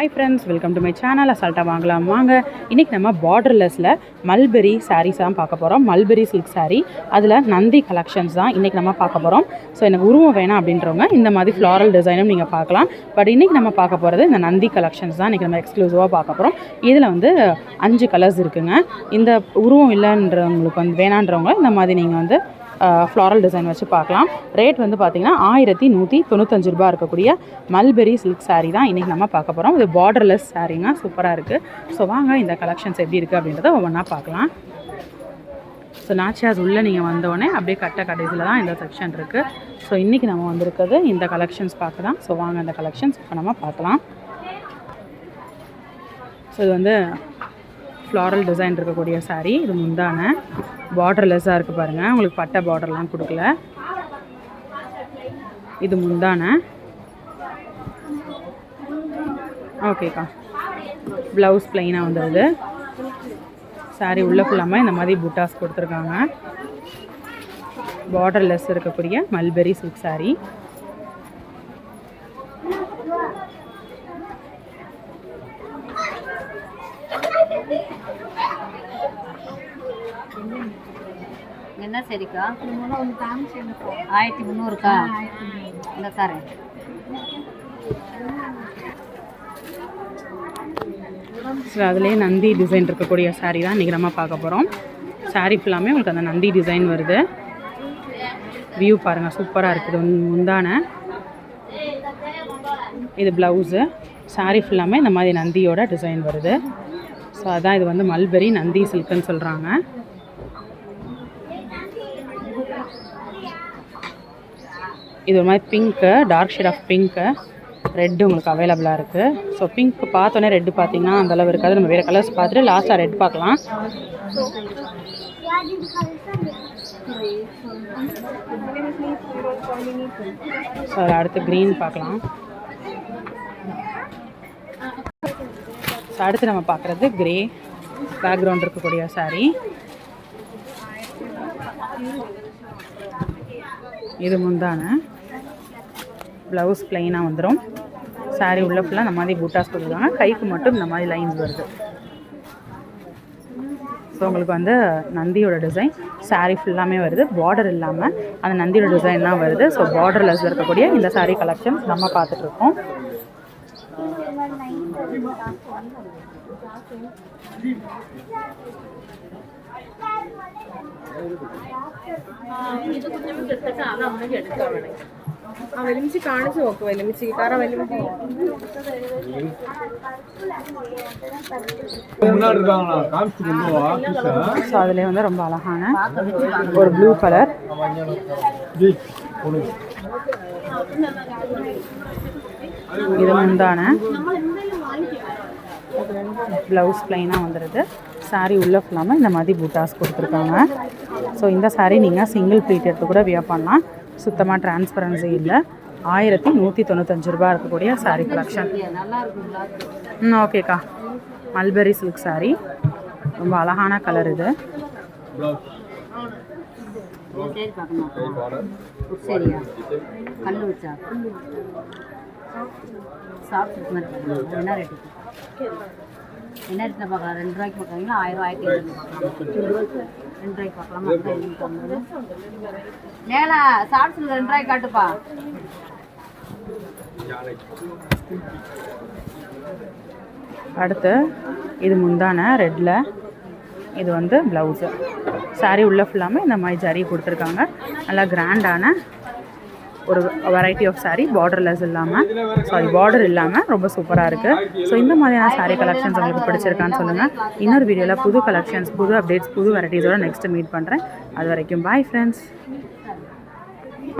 Hi friends welcome to my channel அசால்ட்டாக வாங்கலாம். வாங்க. இன்றைக்கி நம்ம பார்டர்லெஸில் மல்பெரி சாரீஸ் தான் பார்க்க போகிறோம் மல்பெரி சில்க் சாரீ அதில் நந்தி கலெக்ஷன்ஸ் தான் இன்றைக்கி நம்ம பார்க்க போகிறோம் ஸோ எனக்கு உருவம் வேணாம் அப்படின்றவங்க இந்த மாதிரி ஃப்ளாரல் டிசைனும் நீங்கள் பார்க்கலாம். பட் இன்றைக்கி நம்ம பார்க்க போகிறது இந்த நந்தி கலெக்ஷன்ஸ் தான் இன்றைக்கி நம்ம எக்ஸ்க்ளூசிவாக பார்க்க போகிறோம் இதில் வந்து அஞ்சு கலர்ஸ் இருக்குங்க. இந்த உருவம் இல்லைன்றவங்களுக்கு வந்து வேணான்றவங்க இந்த மாதிரி நீங்கள் வந்து ஃப்ளாரல் டிசைன் வச்சு பார்க்கலாம். ரேட் வந்து பார்த்தீங்கன்னா ஆயிரத்தி நூற்றி தொண்ணூத்தஞ்சு ரூபா இருக்கக்கூடிய மல்பெரி சில்க் சாரீ தான் இன்றைக்கி நம்ம பார்க்க போகிறோம் இது பார்டர்லெஸ் சாரீங்க சூப்பராக இருக்குது ஸோ வாங்க இந்த கலெக்ஷன்ஸ் எப்படி இருக்குது அப்படின்றத ஒவ்வொன்றா பார்க்கலாம். ஸோ நாச்சியாஸ் உள்ளே நீங்கள் வந்தோடனே அப்படியே கட்ட கடைசியில் தான் இந்த செக்ஷன் இருக்குது ஸோ இன்றைக்கி நம்ம வந்திருக்கிறது இந்த கலெக்ஷன்ஸ் பார்க்க தான். ஸோ வாங்க இந்த கலெக்ஷன்ஸ் இப்போ நம்ம பார்க்கலாம். ஸோ இது வந்து ஃப்ளாரல் டிசைன் இருக்கக்கூடிய சாரீ இது முந்தான. பார்டர்லெஸ்ஸாக இருக்குது பாருங்கள் உங்களுக்கு பட்டை பார்டர்லாம் கொடுக்கல. இது முந்தான. ஓகேக்கா ப்ளவுஸ் ப்ளைனாக வந்துடுது saree உள்ள ஃபுல்லாமல் இந்த மாதிரி புட்டாஸ் கொடுத்துருக்காங்க. பார்டர்லெஸ் இருக்கக்கூடிய மல்பெரி சில்க் சாரீ என்ன சரிக்கா? ஆயிரத்தி முந்நூறுக்கா? இந்த தரேன் ஸோ அதுலேயே நந்தி டிசைன் இருக்கக்கூடிய saree தான் இன்றைக்கி நம்ம பார்க்க போகிறோம் saree ஃபுல்லாமே உங்களுக்கு அந்த நந்தி டிசைன் வருது. வியூ பாருங்கள் சூப்பராக இருக்குது. முந்தான இது ப்ளவுஸு saree ஃபுல்லாமே இந்த மாதிரி நந்தியோட டிசைன் வருது. ஸோ அதான் இது வந்து மல்பெரி நந்தி சில்க்குன்னு சொல்கிறாங்க இது ஒரு மாதிரி pink dark shade of pink red உங்களுக்கு அவைலபிளாக இருக்குது ஸோ பிங்க் பார்த்தோன்னே ரெட்டு பார்த்தீங்கன்னா அந்தளவு இருக்காது. நம்ம வேறு கலர்ஸ் பார்த்துட்டு லாஸ்ட்டாக ரெட் பார்க்கலாம். ஸோ அதில் அடுத்து க்ரீன் பார்க்கலாம். அடுத்து நம்ம பார்க்குறது கிரே பேக்ரவுண்ட் இருக்கக்கூடிய saree. இது முந்தான. ப்ளவுஸ் ப்ளைனாக வந்துடும் saree உள்ள ஃபுல்லாக இந்த மாதிரி பூட்டாஸ் கொடுத்துருக்காங்க கைக்கு மட்டும் இந்த மாதிரி லைன்ஸ் வருது. ஸோ உங்களுக்கு வந்து நந்தியோட டிசைன் saree ஃபுல்லாமே வருது. பார்டர் இல்லாமல் அந்த நந்தியோட டிசைன் தான் வருது. ஸோ பார்டர்லெஸ் இருக்கக்கூடிய இந்த saree கலெக்ஷன்ஸ் நம்ம பார்த்துட்ருக்கோம் ആ വലിമിച്ച് കാണിച്ചു നോക്ക് വലിമിച്ച് കാരണം വലിമിച്ച് முன்னாடி இருக்காங்களா காமிச்சு கொண்டு வா கிருஷ்ணா. ஸோ அதுலேயே வந்து ரொம்ப அழகான ஒரு ப்ளூ கலர் ஜி, கொடு. இது முந்தான. ப்ளவுஸ் ப்ளைனாக வந்துடுது சாரீ உள்ள ஃபுல்லாமல் இந்த மாதிரி பூட்டாஸ் கொடுத்துருக்காங்க. ஸோ இந்த சாரீ நீங்கள் சிங்கிள் ப்ளீட் எடுத்து கூட வியர் பண்ணலாம். சுத்தமாக டிரான்ஸ்பரன்சி இல்லை. ஆயிரத்தி நூற்றி தொண்ணூத்தஞ்சு ரூபா இருக்கக்கூடிய சாரீ கலெக்ஷன் ம் ஓகேக்கா மல்பெரி சில்க் சாரீ ரொம்ப அழகான கலர் இது. சரியா. கல் வச்சா? சாப்பிட்டு மாதிரி. என்ன ரேட்டு என்ன ரேட்டில் பார்க்கலாம்? ரெண்டு ரூபாய்க்கு பார்க்குறீங்களா? ஆயிரம் ஆயிரத்தி ஐநூறு ரெண்டு ரூபாய்க்கு பார்க்கலாமா. மேலே ஷார்ட்ஸில் ரெண்டு ரூபாய்க்கு காட்டுப்பா. அடுத்து இது முந்தான ரெட்டில் இது வந்து ப்ளவுஸு சாரீ உள்ள ஃபுல்லாமே இந்த மாதிரி ஜரி கொடுத்துருக்காங்க. நல்லா கிராண்டான ஒரு வெரைட்டி ஆஃப் சாரீ பார்டர்லெஸ் இல்லாமல் சாரி பார்டர் இல்லாமல் ரொம்ப சூப்பராக இருக்குது ஸோ இந்த மாதிரியான சாரீ கலெக்ஷன்ஸ் உங்களுக்கு பிடிச்சிருக்கான்னு சொல்லுங்கள் இன்னொரு வீடியோவில் புது கலெக்ஷன்ஸ் புது அப்டேட்ஸ் புது வெரைட்டிஸோட நெக்ஸ்ட்டு மீட் பண்ணுறேன் அது வரைக்கும் பாய் ஃப்ரெண்ட்ஸ்